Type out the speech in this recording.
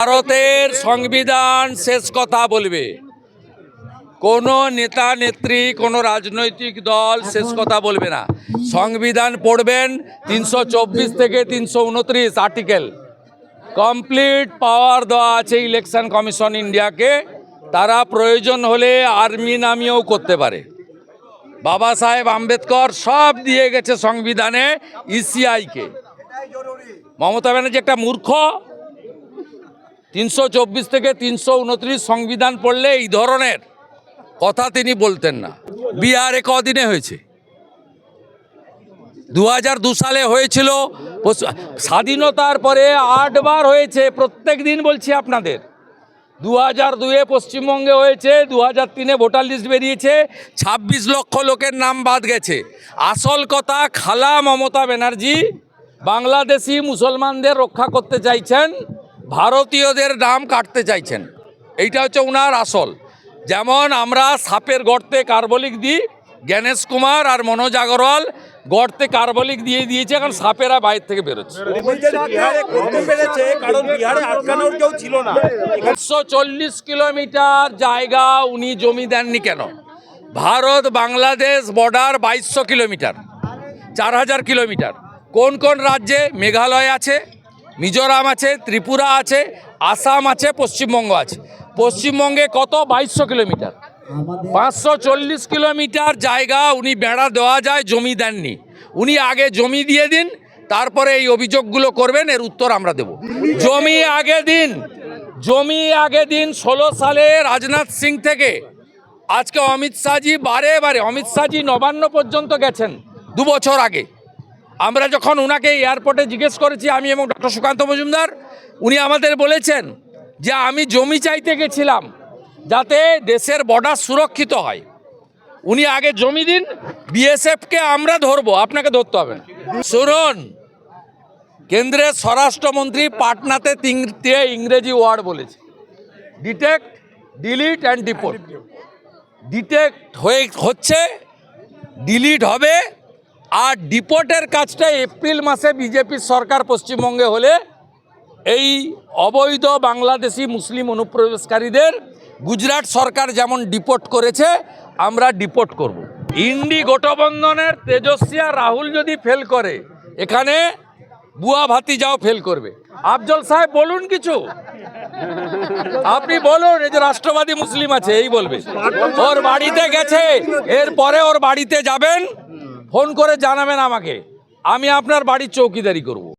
ভারতের সংবিধান শেষ কথা বলবে। কোনো নেতা, নেত্রী, কোনো রাজনৈতিক দল শেষ কথা বলবে না। সংবিধান পড়বেন তিনশো চব্বিশ থেকে তিনশো উনত্রিশ আর্টিকেল। কমপ্লিট পাওয়ার দেওয়া আছে ইলেকশন কমিশন ইন্ডিয়াকে। তারা প্রয়োজন হলে আর্মি নামিয়েও করতে পারে। বাবা সাহেব আম্বেদকর সব দিয়ে গেছে সংবিধানে ইসিআইকে। মমতা ব্যানার্জি একটা মূর্খ। তিনশো চব্বিশ থেকে তিনশো উনত্রিশ সংবিধান পড়লে এই ধরনের কথা তিনি বলতেন না। বিহারে কদিনে হয়েছে? দু হাজার দু সালে হয়েছিল স্বাধীনতার পরে আটবার হয়েছে, প্রত্যেক দিন বলছি আপনাদের। দু হাজার দুয়ে পশ্চিমবঙ্গে হয়েছে, দু হাজার তিনে ভোটার লিস্ট বেরিয়েছে, ছাব্বিশ লক্ষ লোকের নাম বাদ গেছে। আসল কথা, খালা মমতা ব্যানার্জি বাংলাদেশি মুসলমানদের রক্ষা করতে চাইছেন ভারতীয়দের নাম কাটতে চাইছেন। এইটা হচ্ছে ওনার আসল। যেমন আমরা সাপের গর্তে কার্বলিক দিই, জ্ঞানেশ কুমার আর মনোজ আগরওয়াল গর্তে কার্বলিক দিয়ে দিয়েছে, এখন সাপেরা বাইরে থেকে বেরোচ্ছে। একশো চল্লিশ কিলোমিটার জায়গা উনি জমি দেননি কেন? ভারত, বাংলাদেশ বর্ডার বাইশশো কিলোমিটার, চার হাজার কিলোমিটার। কোন কোন রাজ্যে মেঘালয় আছে? মিজোরাম আছে ত্রিপুরা আছে আসাম আছে পশ্চিমবঙ্গ আছে। পশ্চিমবঙ্গে কত? বাইশশো কিলোমিটার। পাঁচশো চল্লিশ কিলোমিটার জায়গা উনি বেড়া দেওয়া যায় জমি দেননি। উনি আগে জমি দিয়ে দিন তারপরে এই অভিযোগগুলো করবেন এর উত্তর আমরা দেব। জমি আগে দিন। জমি আগে দিন ষোলো সালে রাজনাথ সিং থেকে। আজকে অমিত শাহজি বারে বারে অমিত শাহজি নবান্ন পর্যন্ত গেছেন দু বছর আগে। আমরা যখন ওনাকে এয়ারপোর্টে জিজ্ঞেস করেছি, আমি এবং ডক্টর সুকান্ত মজুমদার, উনি আমাদের বলেছেন যে আমি জমি চাইতে গেছিলাম যাতে দেশের বর্ডার সুরক্ষিত হয়। উনি আগে জমি দিন বিএসএফকে আমরা ধরবো, আপনাকে ধরতে হবে। শুনুন, কেন্দ্রের স্বরাষ্ট্রমন্ত্রী পাটনাতে তিনটে ইংরেজি ওয়ার্ড বলেছে। Detect delete and deport detect হয়ে, হচ্ছে ডিলিট হবে আর ডিপোর্টের কাজটা এপ্রিল মাসে বিজেপির সরকার পশ্চিমবঙ্গে হলে এই অবৈধ বাংলাদেশি মুসলিম অনুপ্রবেশকারীদের গুজরাট সরকার যেমন ডিপোর্ট করেছে, আমরা ডিপোর্ট করব। ইন্ডি গোটবন্ধনের তেজস্বী আর রাহুল যদি ফেল করে, এখানে বুয়া ভাতিজাও ফেল করবে। আফজল সাহেব, বলুন কিছু। আপনি বলুন, এই যে রাষ্ট্রবাদী মুসলিম আছে, এই বলবে। ওর বাড়িতে গেছে, এরপরে ওর বাড়িতে যাবেন ফোন করে জানাবেন আমাকে। আমি আপনার বাড়ির চৌকিদারি করব।